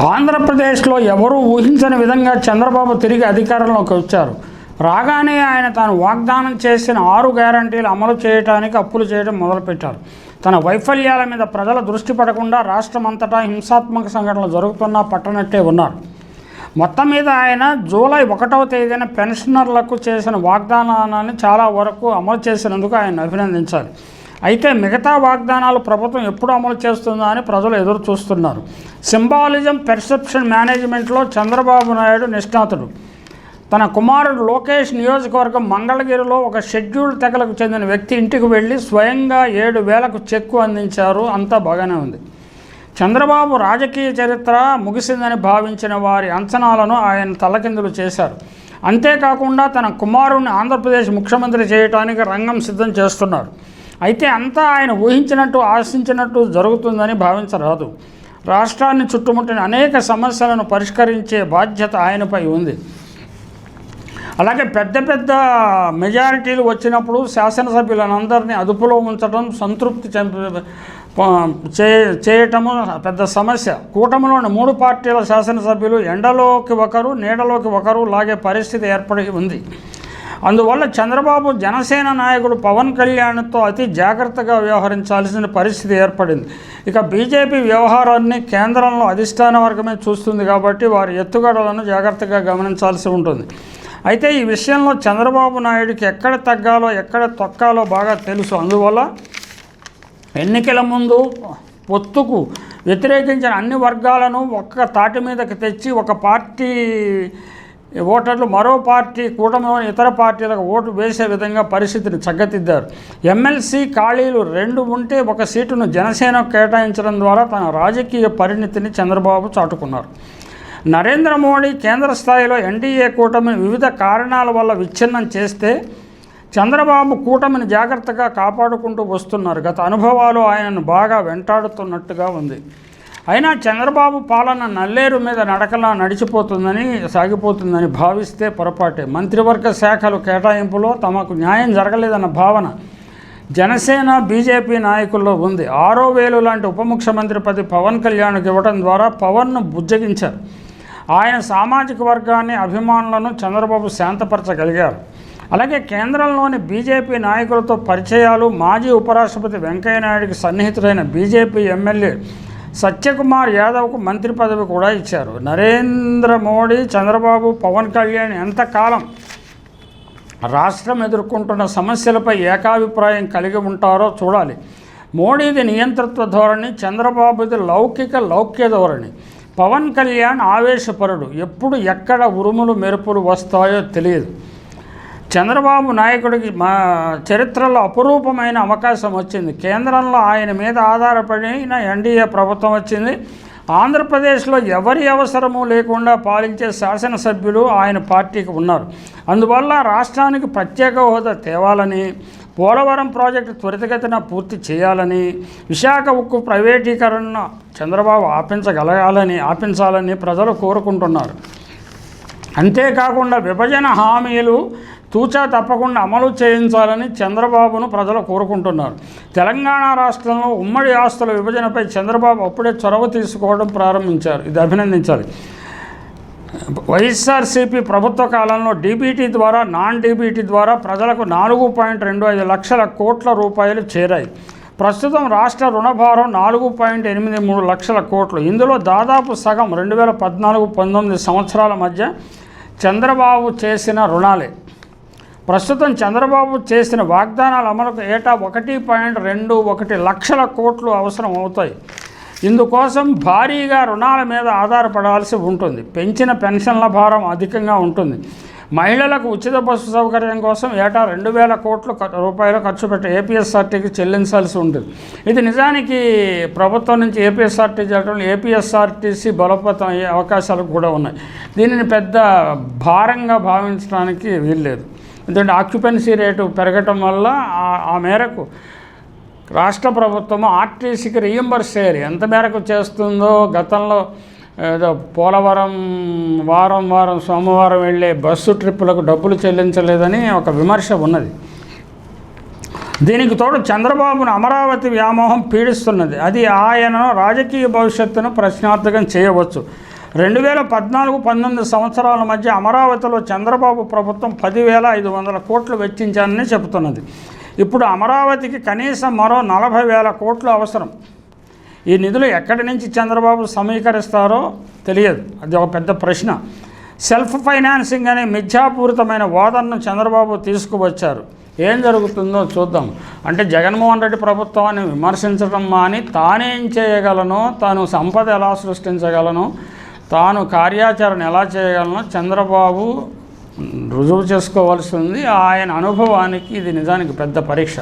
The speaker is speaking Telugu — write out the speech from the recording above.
ఆంధ్రప్రదేశ్లో ఎవరూ ఊహించని విధంగా చంద్రబాబు తిరిగి అధికారంలోకి వచ్చారు. రాగానే ఆయన తాను వాగ్దానం చేసిన ఆరు గ్యారంటీలు అమలు చేయడానికి అప్పులు చేయడం మొదలుపెట్టారు. తన వైఫల్యాల మీద ప్రజల దృష్టి పడకుండా రాష్ట్రమంతటా హింసాత్మక సంఘటనలు జరుగుతున్నా పట్టనట్టే ఉన్నారు. మొత్తం మీద ఆయన జూలై ఒకటవ తేదీన పెన్షనర్లకు చేసిన వాగ్దానాన్ని చాలా వరకు అమలు చేసినందుకు ఆయన అభినందించాలి అయితే మిగతా వాగ్దానాలు ప్రభుత్వం ఎప్పుడు అమలు చేస్తుందా అని ప్రజలు ఎదురు చూస్తున్నారు సింబాలిజం పెర్సెప్షన్ మేనేజ్మెంట్లో చంద్రబాబు నాయుడు నిష్ణాతుడు. తన కుమారుడు లోకేష్ నియోజకవర్గం మంగళగిరిలో ఒక షెడ్యూల్ తెగలకు చెందిన వ్యక్తి ఇంటికి వెళ్ళి స్వయంగా ఏడు వేలకు చెక్కు అందించారు. అంతా బాగానే ఉంది. చంద్రబాబు రాజకీయ చరిత్ర ముగిసిందని భావించిన వారి అంచనాలను ఆయన తలకిందులు చేశారు. అంతేకాకుండా తన కుమారుడిని ఆంధ్రప్రదేశ్ ముఖ్యమంత్రి చేయడానికి రంగం సిద్ధం చేస్తున్నారు. అయితే అంతా ఆయన ఊహించినట్టు ఆశించినట్టు జరుగుతుందని భావించరాదు. రాష్ట్రాన్ని చుట్టుముట్టిన అనేక సమస్యలను పరిష్కరించే బాధ్యత ఆయనపై ఉంది. అలాగే పెద్ద పెద్ద మెజారిటీలు వచ్చినప్పుడు శాసనసభ్యులందరినీ అదుపులో ఉంచడం సంతృప్తి చే చేయటము పెద్ద సమస్య. కూటమిలోని మూడు పార్టీల శాసనసభ్యులు ఎండలోకి ఒకరు నీడలోకి ఒకరు లాగే పరిస్థితి ఏర్పడి ఉంది. అందువల్ల చంద్రబాబు జనసేన నాయకుడు పవన్ కళ్యాణ్తో అతి జాగ్రత్తగా వ్యవహరించాల్సిన పరిస్థితి ఏర్పడింది. ఇక బీజేపీ వ్యవహారాన్ని కేంద్రంలో అధిష్టాన వర్గమే చూస్తుంది కాబట్టి వారి ఎత్తుగడలను జాగ్రత్తగా గమనించాల్సి ఉంటుంది. అయితే ఈ విషయంలో చంద్రబాబు నాయుడికి ఎక్కడ తగ్గాలో ఎక్కడ తొక్కాలో బాగా తెలుసు. అందువల్ల ఎన్నికల ముందు పొత్తుకు వ్యతిరేకించిన అన్ని వర్గాలను ఒక్క తాటి మీదకి తెచ్చి ఒక పార్టీ ఓటర్లు మరో పార్టీ కూటమిలోని ఇతర పార్టీలకు ఓటు వేసే విధంగా పరిస్థితిని చక్కదిద్దారు. ఎమ్మెల్సీ ఖాళీలు రెండు ఉంటే ఒక సీటును జనసేన కేటాయించడం ద్వారా తన రాజకీయ పరిణితిని చంద్రబాబు చాటుకున్నారు. నరేంద్ర మోడీ కేంద్ర స్థాయిలో ఎన్డీఏ కూటమిని వివిధ కారణాల వల్ల విచ్ఛిన్నం చేస్తే చంద్రబాబు కూటమిని జాగ్రత్తగా కాపాడుకుంటూ వస్తున్నారు. గత అనుభవాలు ఆయనను బాగా వెంటాడుతున్నట్టుగా ఉంది. అయినా చంద్రబాబు పాలన నల్లేరు మీద నడకలా నడిచిపోతుందని సాగిపోతుందని భావిస్తే పొరపాటే. మంత్రివర్గ శాఖలు కేటాయింపులో తమకు న్యాయం జరగలేదన్న భావన జనసేన బీజేపీ నాయకుల్లో ఉంది. ఆరో వేలు లాంటి ఉప ముఖ్యమంత్రి పది పవన్ కళ్యాణ్కి ఇవ్వడం ద్వారా పవన్ను బుజ్జగించారు. ఆయన సామాజిక వర్గాన్ని అభిమానులను చంద్రబాబు శాంతపరచగలిగారు. అలాగే కేంద్రంలోని బీజేపీ నాయకులతో పరిచయాలు మాజీ ఉపరాష్ట్రపతి వెంకయ్యనాయుడికి సన్నిహితుడైన బీజేపీ ఎమ్మెల్యే సత్యకుమార్ యాదవ్కు మంత్రి పదవి కూడా ఇచ్చారు. నరేంద్ర మోడీ చంద్రబాబు పవన్ కళ్యాణ్ ఎంతకాలం రాష్ట్రం ఎదుర్కొంటున్న సమస్యలపై ఏకాభిప్రాయం కలిగి ఉంటారో చూడాలి. మోడీది నియంతృత్వ ధోరణి చంద్రబాబుది లౌకిక లౌక్య ధోరణి. పవన్ కళ్యాణ్ ఆవేశపరుడు. ఎప్పుడు ఎక్కడ ఉరుములు మెరుపులు వస్తాయో తెలియదు. చంద్రబాబు నాయకుడికి మా చరిత్రలో అపురూపమైన అవకాశం వచ్చింది. కేంద్రంలో ఆయన మీద ఆధారపడిన ఎన్డీఏ ప్రభుత్వం వచ్చింది. ఆంధ్రప్రదేశ్లో ఎవరి అవసరము లేకుండా పాలించే శాసనసభ్యులు ఆయన పార్టీకి ఉన్నారు. అందువల్ల రాష్ట్రానికి ప్రత్యేక హోదా తేవాలని పోలవరం ప్రాజెక్టు త్వరితగతిన పూర్తి చేయాలని విశాఖ ఉక్కు ప్రైవేటీకరణను చంద్రబాబు ఆపించగలగాలని ఆపించాలని ప్రజలు కోరుకుంటున్నారు. అంతేకాకుండా విభజన హామీలు తూచా తప్పకుండా అమలు చేయించాలని చంద్రబాబును ప్రజలు కోరుకుంటున్నారు. తెలంగాణ రాష్ట్రంలో ఉమ్మడి ఆస్తుల విభజనపై చంద్రబాబు అప్పుడే చొరవ తీసుకోవడం ప్రారంభించారు. ఇది అభినందించాలి. వైఎస్ఆర్సీపీ ప్రభుత్వ కాలంలో డీబీటీ ద్వారా నాన్ డీబీటీ ద్వారా ప్రజలకు నాలుగు పాయింట్ రెండు ఐదు లక్షల కోట్ల రూపాయలు చేరాయి. ప్రస్తుతం రాష్ట్ర రుణభారం నాలుగు పాయింట్ ఎనిమిది మూడు లక్షల కోట్లు. ఇందులో దాదాపు సగం రెండు వేల పద్నాలుగు పంతొమ్మిది సంవత్సరాల మధ్య చంద్రబాబు చేసిన రుణాలే. ప్రస్తుతం చంద్రబాబు చేసిన వాగ్దానాల అమలుకు ఏటా ఒకటి పాయింట్ రెండు ఒకటి లక్షల కోట్లు అవసరం అవుతాయి. ఇందుకోసం భారీగా రుణాల మీద ఆధారపడాల్సి ఉంటుంది. పెంచిన పెన్షన్ల భారం అధికంగా ఉంటుంది. మహిళలకు ఉచిత బస్సు సౌకర్యం కోసం ఏటా రెండు వేల కోట్ల రూపాయలు ఖర్చు పెట్టి ఏపీఎస్ఆర్టీకి చెల్లించాల్సి ఉంటుంది. ఇది నిజానికి ప్రభుత్వం నుంచి ఏపీఎస్ఆర్టీ చేయడం ఏపీఎస్ఆర్టీసీ బలోపేతం అయ్యే అవకాశాలు కూడా ఉన్నాయి. దీనిని పెద్ద భారంగా భావించడానికి వీల్లేదు. ఎందుకంటే ఆక్యుపెన్సీ రేటు పెరగటం వల్ల ఆ- మేరకు రాష్ట్ర ప్రభుత్వం ఆర్టీసీకి రీఎంబర్స్ చేయాలి. ఎంత మేరకు చేస్తుందో గతంలో ఏదో పోలవరం వారం వారం సోమవారం వెళ్ళే బస్సు ట్రిప్పులకు డబ్బులు చెల్లించలేదని ఒక విమర్శ ఉన్నది. దీనికి తోడు చంద్రబాబును అమరావతి వ్యామోహం పీడిస్తున్నది. అది ఆయనను రాజకీయ భవిష్యత్తును ప్రశ్నార్థకం చేయవచ్చు. రెండు వేల పద్నాలుగు పంతొమ్మిది సంవత్సరాల మధ్య అమరావతిలో చంద్రబాబు ప్రభుత్వం పదివేల ఐదు వందల కోట్లు వెచ్చించానని చెబుతున్నది. ఇప్పుడు అమరావతికి కనీసం మరో నలభై వేల కోట్లు అవసరం. ఈ నిధులు ఎక్కడి నుంచి చంద్రబాబు సమీకరిస్తారో తెలియదు. అది ఒక పెద్ద ప్రశ్న. సెల్ఫ్ ఫైనాన్సింగ్ అనే మిథ్యాపూరితమైన వాదనను చంద్రబాబు తీసుకువచ్చారు. ఏం జరుగుతుందో చూద్దాం. అంటే జగన్మోహన్ రెడ్డి ప్రభుత్వాన్ని విమర్శించడం మాని తానేం చేయగలను తాను సంపద ఎలా సృష్టించగలను తాను కార్యాచరణ ఎలా చేయగలనో చంద్రబాబు రుజువు చేసుకోవాల్సి ఉంది. ఆయన అనుభవానికి ఇది నిజానికి పెద్ద పరీక్ష.